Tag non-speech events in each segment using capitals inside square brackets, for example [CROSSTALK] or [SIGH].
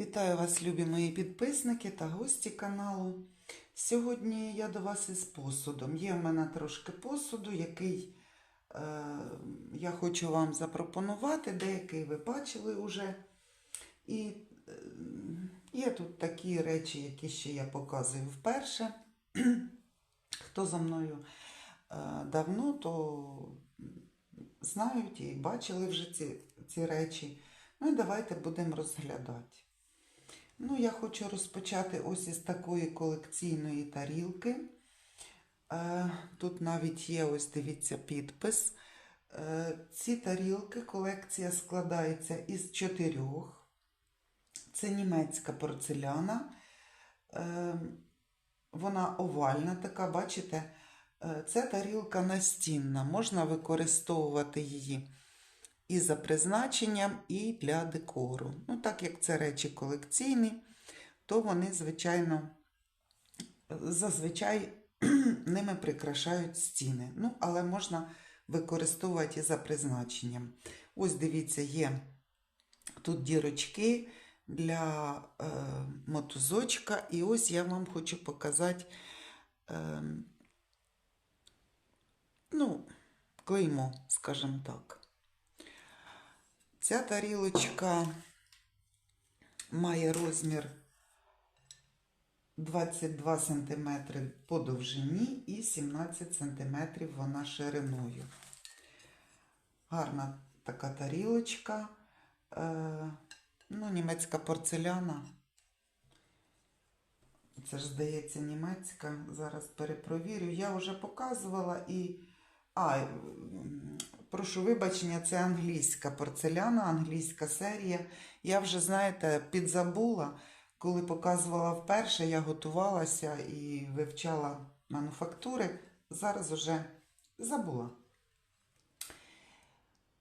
Вітаю вас, любі мої підписники та гості каналу. Сьогодні я до вас із посудом. Є в мене трошки посуду, який е, я хочу вам запропонувати. Деякий ви бачили вже. І е, є тут такі речі, які ще я показую вперше. [CLEARS THROAT] Хто за мною е, давно, то знають і бачили вже ці, ці речі. Ну і давайте будемо розглядати. Ну, я хочу розпочати ось із такої колекційної тарілки. Е, Тут навіть є, ось дивіться, підпис. Е, Ці тарілки колекція складається із чотирьох. Це німецька порцеляна. Е, Вона овальна така, бачите? Це тарілка настінна. Можна використовувати її і за призначенням, і для декору. Ну, так як це речі колекційні, то вони, звичайно, зазвичай [CLEARS THROAT] ними прикрашають стіни. Ну, але можна використовувати і за призначенням. Ось дивіться, є тут дірочки для е, мотузочка, і ось я вам хочу показати. Е, ну, клеймо, скажімо так. Ця тарілочка має розмір 22 см по довжині і 17 см вона шириною. Гарна така тарілочка. Е, ну, німецька порцеляна. Це ж, здається, німецька. Зараз перепровірю. Я вже показувала і. А, прошу вибачення, це англійська порцеляна, англійська серія. Я вже, знаєте, підзабула, коли показувала вперше, я готувалася і вивчала мануфактури. Зараз уже забула.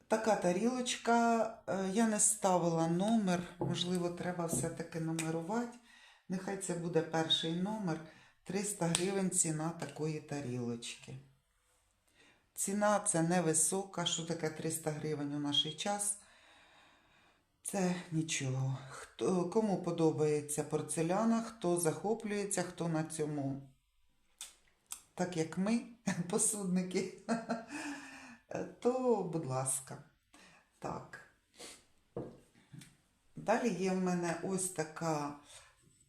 Така тарілочка, е, я не ставила номер, можливо, треба все-таки нумерувати. Нехай це буде перший номер. 300 гривень ціна такої тарілочки. Ціна це невисока. Що таке 300 гривень у наш час? Це нічого. Хто, кому подобається порцеляна, хто захоплюється, хто на цьому, так як ми, [LAUGHS] посудники, [LAUGHS] то, будь ласка. Так. Далі є в мене ось така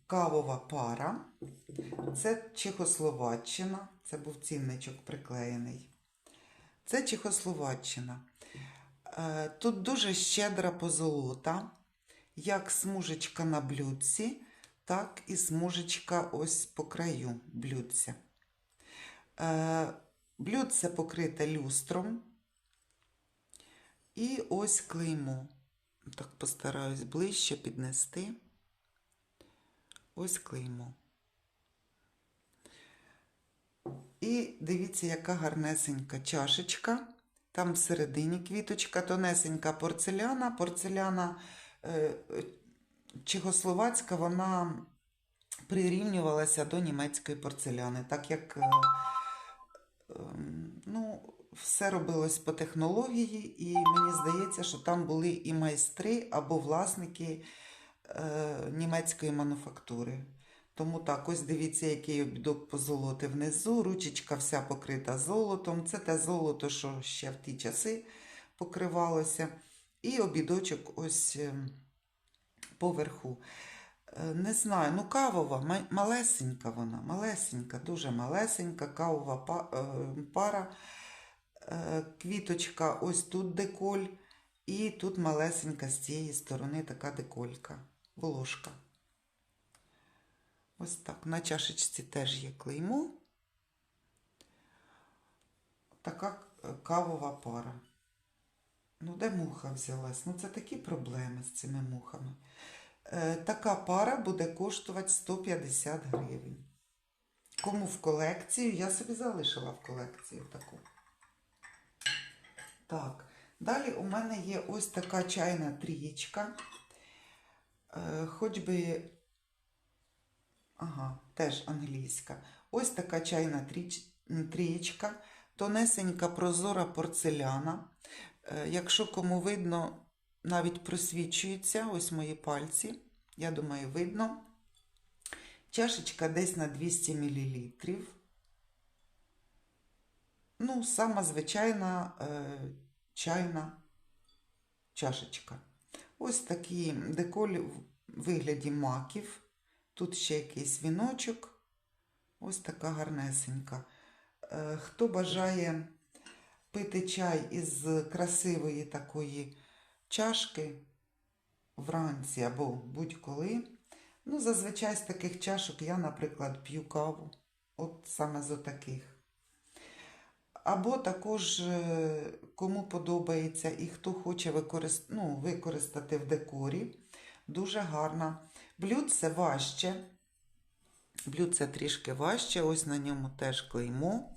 кавова пара. Це Чехословаччина. Це був цінничок приклеєний. Це Чехословаччина. Е, Тут дуже щедра позолота, як смужечка на блюдці, так і смужечка ось по краю блюдця. Е, Блюдце покрите люстром. І ось клеймо. Так постараюсь ближче піднести. Ось клеймо. І дивіться, яка гарнесенька чашечка. Там всередині квіточка, тонесенька порцеляна. Порцеляна е, чехословацька, вона прирівнювалася до німецької порцеляни, так як е, е, ну, все робилось по технології, і мені здається, що там були і майстри або власники е, німецької мануфактури. Тому так, ось дивіться, який обідок позолоти внизу. Ручечка вся покрита золотом. Це те золото, що ще в ті часи покривалося. І обідочок ось е, поверху. Е, Не знаю, ну кавова, малесенька вона, малесенька, дуже малесенька, кавова е, пара. Квіточка, ось тут деколь, і тут малесенька з цієї сторони така деколька, волошка. Ось так. На чашечці теж є клеймо. Така е, кавова пара. Ну, де муха взялась? Ну, це такі проблеми з цими мухами. Е, така пара буде коштувати 150 гривень. Кому в колекцію? Я собі залишила в колекцію таку. Так. Далі у мене є ось така чайна трієчка. Е, хоч би Ага, теж англійська. Ось така чайна трієчка, тонесенька прозора порцеляна. Е, Якщо кому видно, навіть просвічується ось мої пальці. Я думаю, видно. Чашечка десь на 200 мл. Ну, сама звичайна е, чайна чашечка. Ось такі деколі в вигляді маків. Тут ще якийсь віночок. Ось така гарнесенька. Е, Хто бажає пити чай із красивої такої чашки вранці або будь-коли. Ну, зазвичай з таких чашок я, наприклад, п'ю каву. От саме з отаких. Або також, е, кому подобається і хто хоче використ... ну, використати в декорі, дуже гарна. Блюдце важче. Блюдце трішки важче, ось на ньому теж клеймо.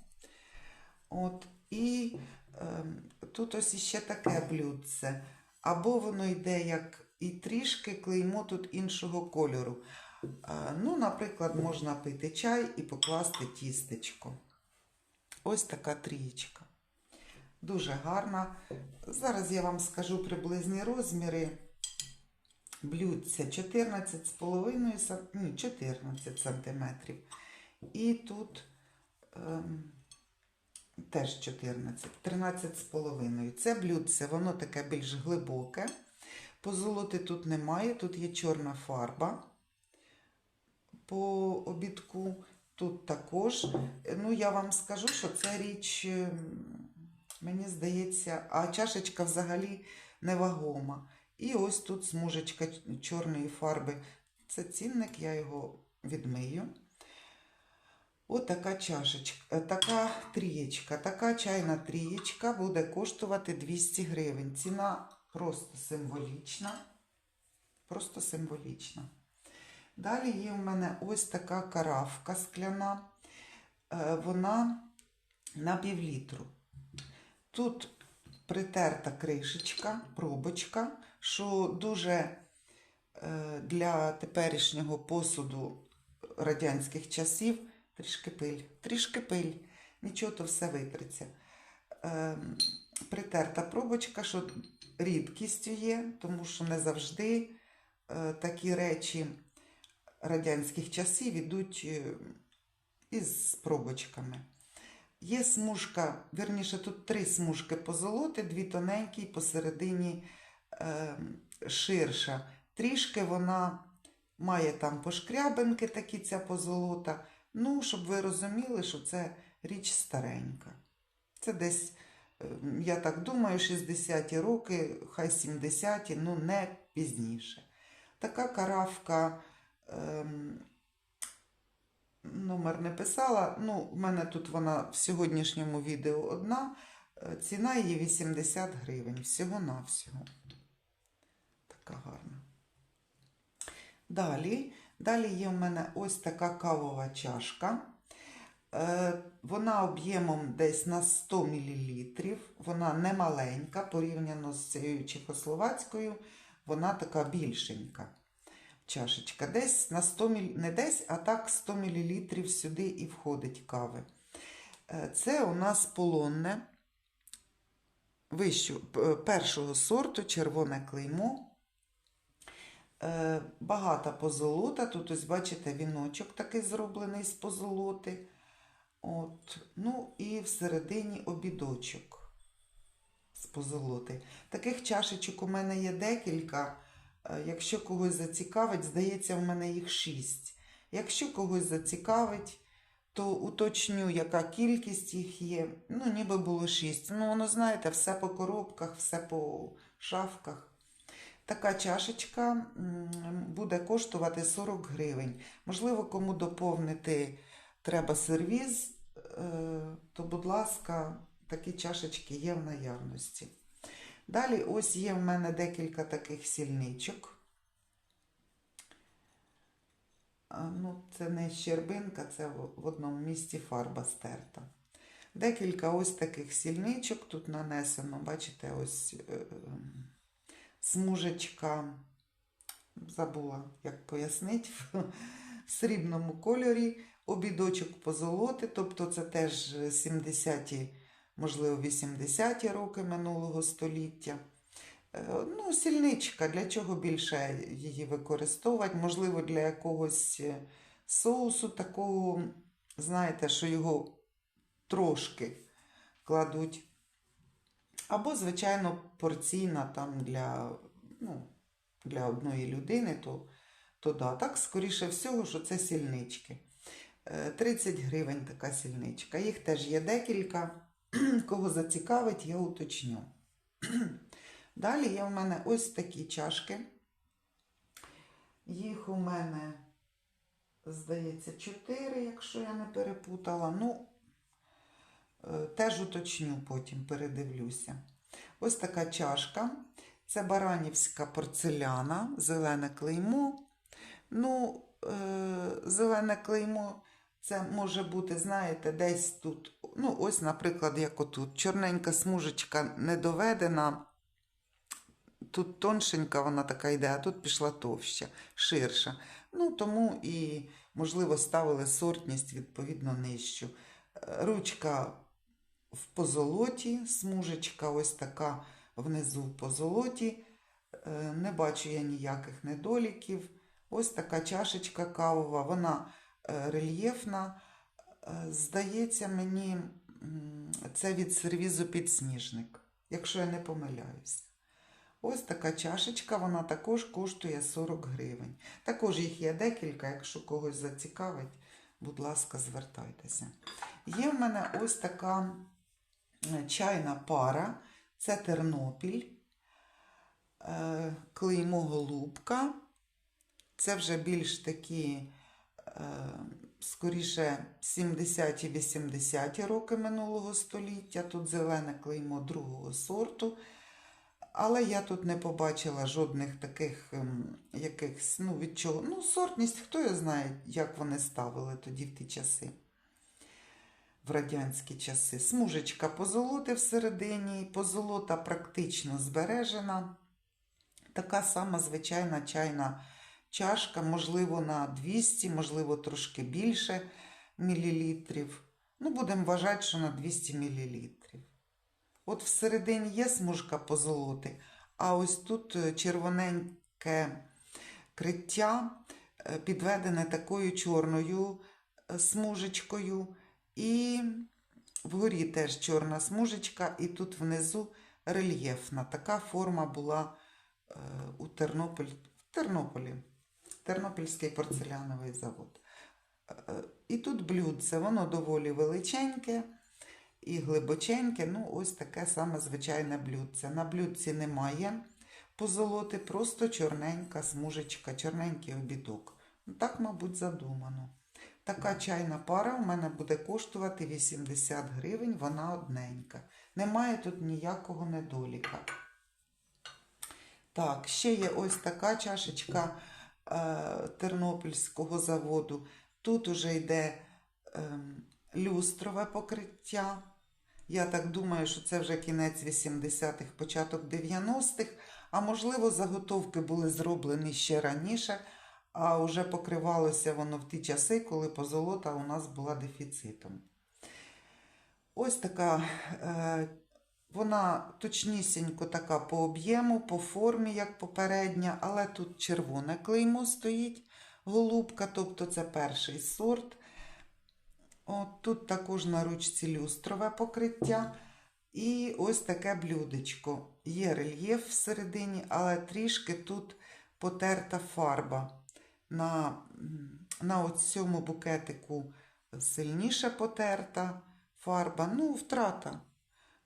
От, і е, тут ось іще таке блюдце. Або воно йде як і трішки клеймо тут іншого кольору. Е, ну, наприклад, можна пити чай і покласти тістечко. Ось така трієчка. Дуже гарна. Зараз я вам скажу приблизні розміри. Блюдця 14,5 см, ні, 14 сантиметрів. І тут ем, теж 14, 13,5. Це блюдце, воно таке більш глибоке. Позолоти тут немає, тут є чорна фарба по обідку. Тут також. Ну, я вам скажу, що це річ, ем, мені здається, а чашечка взагалі невагома. І ось тут смужечка чорної фарби. Це цінник, я його відмию. Ось така чашечка, е, така трієчка, така чайна трієчка буде коштувати 200 гривень. Ціна просто символічна. Просто символічна. Далі є в мене ось така каравка скляна. Е, Вона на півлітру. Тут притерта кришечка, пробочка, що дуже е, для теперішнього посуду радянських часів трішки пиль, трішки пиль, нічого то все витреться. Е, Притерта пробочка, що рідкістю є, тому що не завжди е, такі речі радянських часів ідуть із пробочками. Є смужка, верніше, тут три смужки позолоти, дві тоненькі, посередині ширша. Трішки вона має там пошкрябинки такі ця позолота. Ну, щоб ви розуміли, що це річ старенька. Це десь, е, я так думаю, 60-ті роки, хай 70-ті, ну не пізніше. Така каравка. Ем, Номер не писала. Ну, в мене тут вона в сьогоднішньому відео одна. Е, Ціна її 80 гривень. Всього-навсього. Така гарна. Далі, далі є в мене ось така кавова чашка. Е, Вона об'ємом десь на 100 мл. Вона не маленька, порівняно з цією чехословацькою, вона така більшенька чашечка. Десь на 100 мл, не десь, а так 100 мл сюди і входить кави. Е, Це у нас полонне вищу, першого сорту, червоне клеймо. Е, Багата позолота. Тут ось бачите, віночок такий зроблений з позолоти. От. Ну і всередині обідочок з позолоти. Таких чашечок у мене є декілька. Е, Якщо когось зацікавить, здається, в мене їх шість. Якщо когось зацікавить, то уточню, яка кількість їх є. Ну, ніби було шість. Ну, воно, знаєте, все по коробках, все по шафках. Така чашечка буде коштувати 40 гривень. Можливо, кому доповнити треба сервіз, е, то, будь ласка, такі чашечки є в наявності. Далі ось є в мене декілька таких сільничок. Ну, це не щербинка, це в одному місці фарба стерта. Декілька ось таких сільничок тут нанесено, бачите, ось е, смужечка, забула, як пояснити, в срібному кольорі, обідочок позолоти, тобто це теж 70-ті, можливо, 80-ті роки минулого століття. Е, Ну, сільничка, для чого більше її використовувати? Можливо, для якогось е, соусу такого, знаєте, що його трошки кладуть. Або, звичайно, порційна там для, ну, для одної людини, то, то да. Так, скоріше всього, що це сільнички. Е, 30 гривень така сільничка. Їх теж є декілька. [CLEARS THROAT] Кого зацікавить, я уточню. [CLEARS THROAT] Далі є в мене ось такі чашки. Їх у мене, здається, 4, якщо я не перепутала. Ну, е, теж уточню, потім передивлюся. Ось така чашка. Це баранівська порцеляна, зелене клеймо. Ну, е, зелене клеймо це може бути, знаєте, десь тут. Ну, ось, наприклад, як отут. Чорненька смужечка не доведена. Тут тоншенька вона така йде, а тут пішла товща, ширша. Ну, тому і, можливо, ставили сортність відповідно нижчу. Е, Ручка в позолоті, смужечка ось така внизу в позолоті. Е, Не бачу я ніяких недоліків. Ось така чашечка кавова, вона е, рельєфна. Е, Здається, мені це від сервізу підсніжник, якщо я не помиляюсь. Ось така чашечка, вона також коштує 40 гривень. Також їх є декілька, якщо когось зацікавить, будь ласка, звертайтеся. Є в мене ось така чайна пара, це Тернопіль, е, клеймо голубка. Це вже більш такі, е, скоріше, 70-ті, 80-ті роки минулого століття. Тут зелене клеймо другого сорту. Але я тут не побачила жодних таких ем, якихось, ну, від чого. Ну, сортність, хто його знає, як вони ставили тоді в ті часи, в радянські часи. Смужечка позолоти всередині, позолота практично збережена. Така сама звичайна чайна чашка, можливо, на 200, можливо, трошки більше мілілітрів. Ну, будемо вважати, що на 200 мілілітрів. От всередині є смужка позолоти, а ось тут е, червоненьке криття е, підведене такою чорною е, смужечкою. І вгорі теж чорна смужечка, і тут внизу рельєфна. Така форма була е, у Тернополь, в Тернополі. Тернопільський порцеляновий завод. Е, І тут блюдце, воно доволі величеньке і глибоченьке. Ну, ось таке саме звичайне блюдце. На блюдці немає позолоти, просто чорненька смужечка, чорненький обідок. Ну, так, мабуть, задумано. Така чайна пара у мене буде коштувати 80 гривень, вона одненька. Немає тут ніякого недоліка. Так, ще є ось така чашечка е, Тернопільського заводу. Тут уже йде е, люстрове покриття. Я так думаю, що це вже кінець 80-х, початок 90-х, а можливо, заготовки були зроблені ще раніше, а вже покривалося воно в ті часи, коли позолота у нас була дефіцитом. Ось така, е, вона точнісінько така по об'єму, по формі, як попередня, але тут червоне клеймо стоїть, голубка, тобто це перший сорт. От тут також на ручці люстрове покриття. І ось таке блюдечко. Є рельєф всередині, але трішки тут потерта фарба. На, на цьому букетику сильніше потерта фарба. Ну, втрата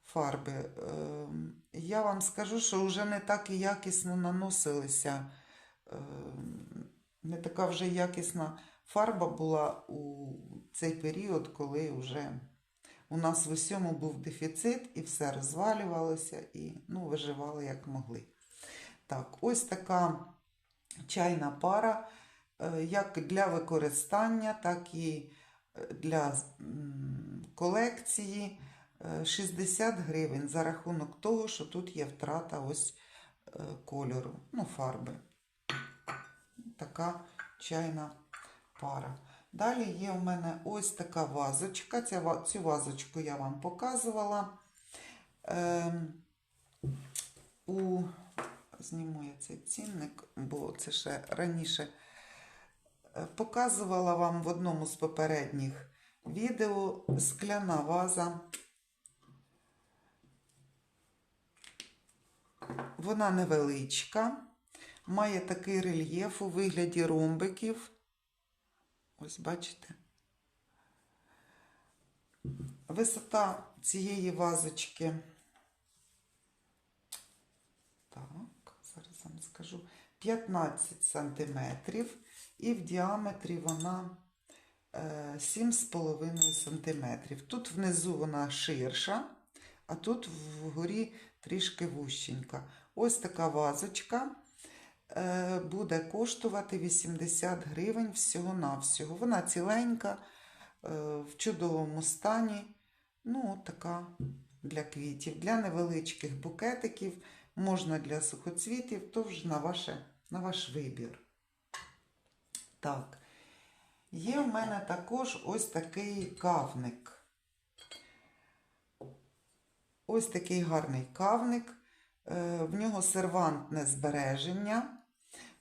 фарби. Ем, Я вам скажу, що вже не так і якісно наносилися. ем, Не така вже якісна фарба була у цей період, коли вже у нас в усьому був дефіцит і все розвалювалося, і ну, виживали як могли. Так, ось така чайна пара, як для використання, так і е, для колекції. Е, 60 гривень за рахунок того, що тут є втрата ось е, кольору, ну, фарби. Така чайна пара. Далі є у мене ось така вазочка. Цю вазочку я вам показувала. Ем, у зніму я цей цінник, бо це ще раніше е, показувала вам в одному з попередніх відео скляна ваза. Вона невеличка, має такий рельєф у вигляді ромбиків. Ось бачите. Висота цієї вазочки. Так, зараз вам скажу. 15 сантиметрів. І в діаметрі вона е, 7,5 сантиметрів. Тут внизу вона ширша, а тут вгорі трішки вущенька. Ось така вазочка е, буде коштувати 80 гривень всього-навсього. Вона ціленька, е, в чудовому стані. Ну, така для квітів. Для невеличких букетиків, можна для сухоцвітів, то вже на, ваше, на ваш вибір. Так, є в мене також ось такий кавник. Ось такий гарний кавник. Е, В нього сервантне збереження.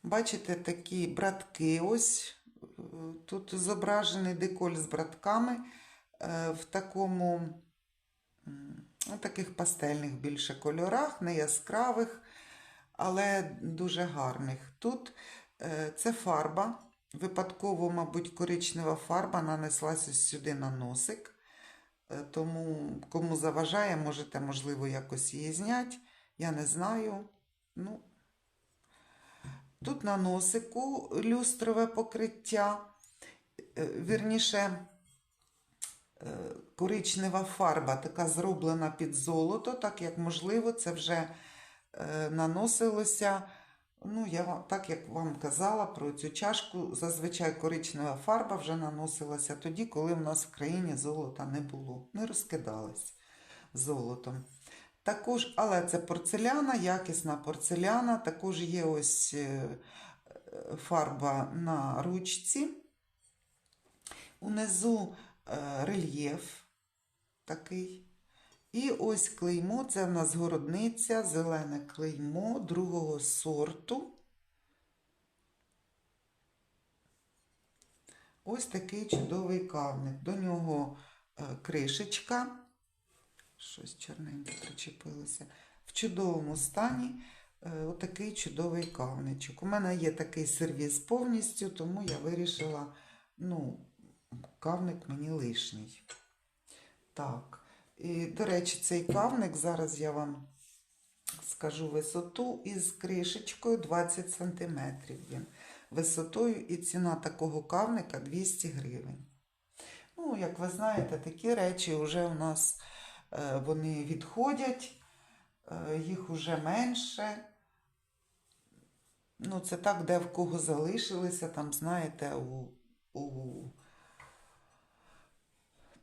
Бачите, такі братки. Ось е, тут зображений деколь з братками е, в такому ну, таких пастельних більше кольорах, не яскравих, але дуже гарних. Тут це фарба. Випадково, мабуть, коричнева фарба нанеслася сюди на носик. Е, Тому, кому заважає, можете, можливо, якось її зняти. Я не знаю. Ну, тут на носику люстрове покриття. Е, Вірніше, е, коричнева фарба, така зроблена під золото, так як можливо, це вже наносилося. Ну, я вам, так як вам казала про цю чашку, зазвичай коричнева фарба вже наносилася тоді, коли в нас в країні золота не було. Не розкидались золотом. Також, але це порцеляна, якісна порцеляна. Також є ось е, фарба на ручці. Унизу е, рельєф такий. І ось клеймо, це в нас городниця, зелене клеймо другого сорту. Ось такий чудовий кавник. До нього е, кришечка. Щось чорненьке причепилося. В чудовому стані е, отакий чудовий кавничок. У мене є такий сервіс повністю, тому я вирішила, ну, кавник мені лишній. Так. І, до речі, цей кавник, зараз я вам скажу висоту із кришечкою 20 см він. Висотою і ціна такого кавника 200 гривень. Ну, як ви знаєте, такі речі вже у нас е, вони відходять, е, їх уже менше. Ну, це так, де в кого залишилися, там, знаєте, у, у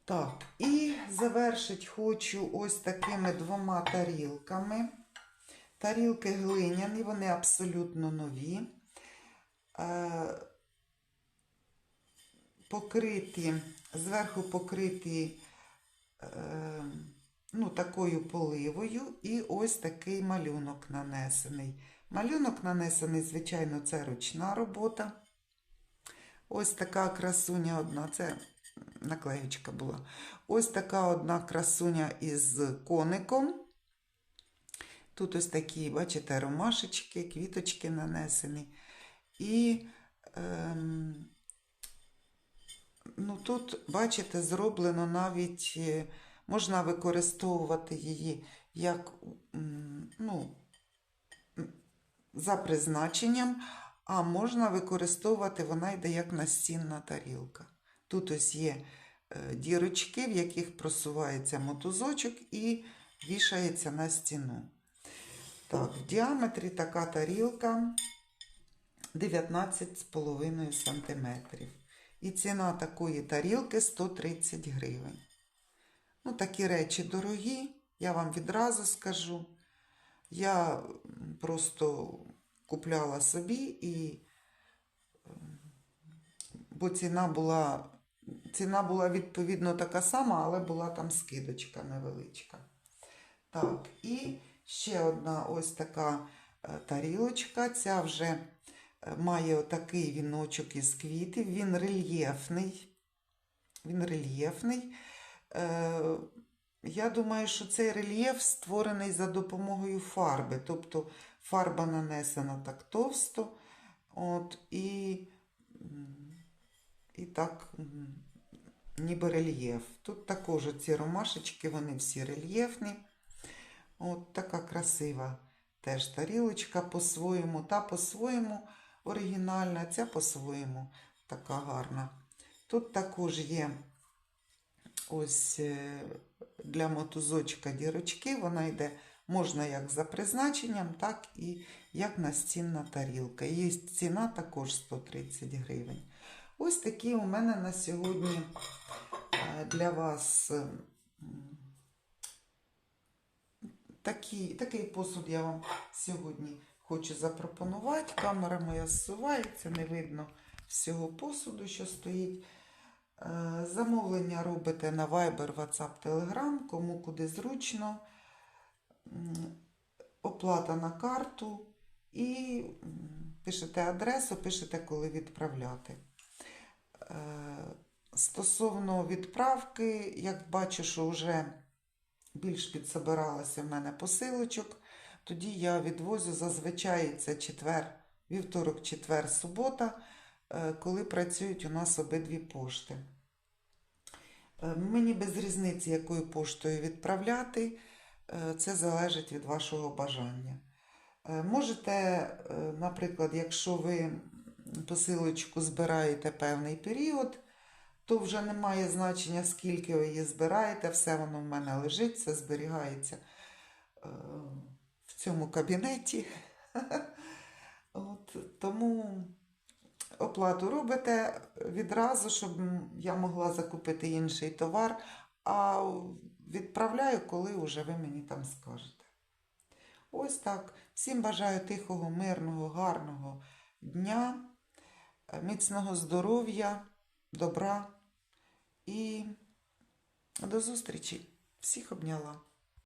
так, і завершить хочу ось такими двома тарілками. Тарілки глиняні, вони абсолютно нові. Е, покриті, зверху покриті е, ну, такою поливою, і ось такий малюнок нанесений. Малюнок нанесений, звичайно, це ручна робота. Ось така красуня одна. Це наклеючка була. Ось така одна красуня із коником. Тут ось такі, бачите, ромашечки, квіточки нанесені. І ем, ну, тут, бачите, зроблено навіть, е, можна використовувати її як ну, за призначенням, а можна використовувати, вона йде як настінна тарілка. Тут ось є е, дірочки, в яких просувається мотузочок і вішається на стіну. Так, в діаметрі така тарілка 19,5 см. І ціна такої тарілки 130 гривень. Ну, такі речі дорогі, я вам відразу скажу. Я просто купляла собі і бо ціна була, ціна була відповідно така сама, але була там скидочка невеличка. Так, і ще одна ось така е, тарілочка. Ця вже е, має отакий віночок із квітів. Він рельєфний. Він рельєфний. Е, Я думаю, що цей рельєф створений за допомогою фарби. Тобто фарба нанесена так товсто. От, і, і так, ніби рельєф. Тут також ці ромашечки, вони всі рельєфні. От така красива теж тарілочка по-своєму, та по-своєму оригінальна, ця по-своєму така гарна. Тут також є ось е, для мотузочка дірочки, вона йде можна як за призначенням, так і як настінна тарілка. Її ціна також 130 гривень. Ось такі у мене на сьогодні е, для вас е, такі, такий посуд я вам сьогодні хочу запропонувати. Камера моя зсувається, не видно всього посуду, що стоїть. Е, Замовлення робите на Viber, WhatsApp, Telegram, кому куди зручно. Оплата на карту і пишете адресу, пишете, коли відправляти. Е, Стосовно відправки, як бачу, що вже більш підсобиралося в мене посилочок, тоді я відвозю зазвичай це четвер, вівторок, четвер, субота, е, коли працюють у нас обидві пошти. Е, Мені без різниці, якою поштою відправляти, це залежить від вашого бажання. Можете, наприклад, якщо ви посилочку збираєте певний період, то вже немає значення, скільки ви її збираєте, все воно в мене лежить, все зберігається е, в цьому кабінеті. [LAUGHS] От, тому оплату робите відразу, щоб я могла закупити інший товар, а відправляю, коли вже ви мені там скажете. Ось так. Всім бажаю тихого, мирного, гарного дня, міцного здоров'я, добра і до зустрічі. Всіх обняла.